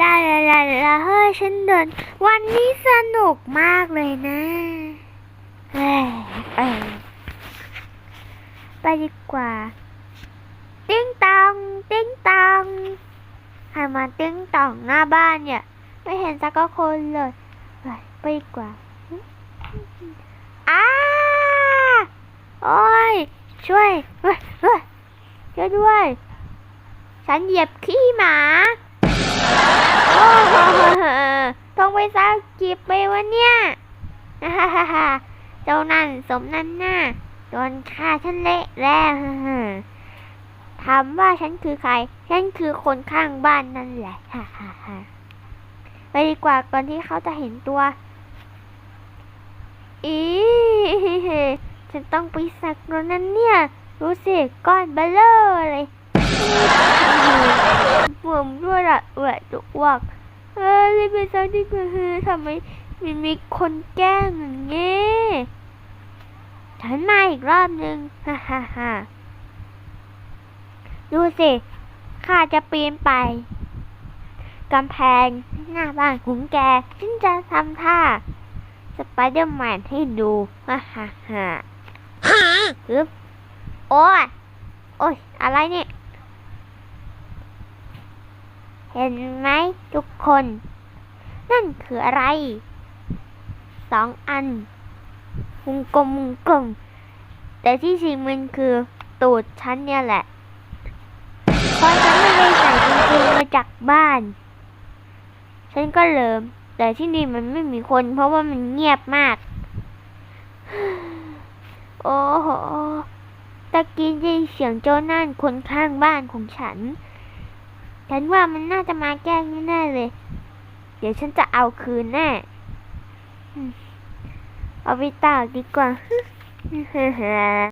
ลาลาลาลาเฮ้ยฉันเดิน วันนี้สนุกมากเลยนะเฮ้ยเอ้ยไปดีกว่า ติ้งตองติ้งตองใครมาติ้งตองหน้าบ้านเนี่ย ไม่เห็นสักคนเลยไปไปดีกว่าอ้าโอ้ยช่วยเฮ้ยเฮ้ยช่วยด้วย ฉันเหยียบขี้หมา ต้องไปซักกีบไปวะเนี่ยฮ่าฮ่าฮ่าเจ้านั่นสมนั่นหน้าโดนฆ่าฉันเละแล้วถามว่าฉันคือใคร ฉันคือคนข้างบ้านนั่นแหละฮ่าฮ่าฮ่าไปดีกว่าก่อนที่เขาจะเห็นตัว อีฉันต้องไปสักแล้วนั่นเนี่ย รู้สิก้อนเบลเลอร์เลย ผมด้วยละเออจุกวักเออรีบไปซักดีกว่าเฮ้ยทำไมมันมีคนแกล้งอย่างเงี้ยฉันมาอีกรอบนึงฮ่าฮ่าฮ่าดูสิข้าจะปีนไปกำแพงหน้าบ้านของแกฉันจะทำท่าสไปเดอร์แมนให้ดูฮ่าฮ่าฮ่าฮึบโอ้ยโอ้ยอะไรเนี่ย เห็นไหมทุกคน นั่นคืออะไร สองอันมุงกลมมุงกลม แต่ที่จริงมันคือตูดฉันเนี่ยแหละ เพราะฉันไม่ได้ใส่จริงๆมาจากบ้าน ฉันก็เลิม แต่ที่นี่มันไม่มีคน เพราะว่ามันเงียบมาก โอ้โหตะกี้ได้เสียงโจนั่นคนข้างบ้านของฉัน ฉันว่ามันน่าจะมาแกล้งแน่เลย เดี๋ยวฉันจะเอาคืนแน่อืมเอาไปตากดีกว่า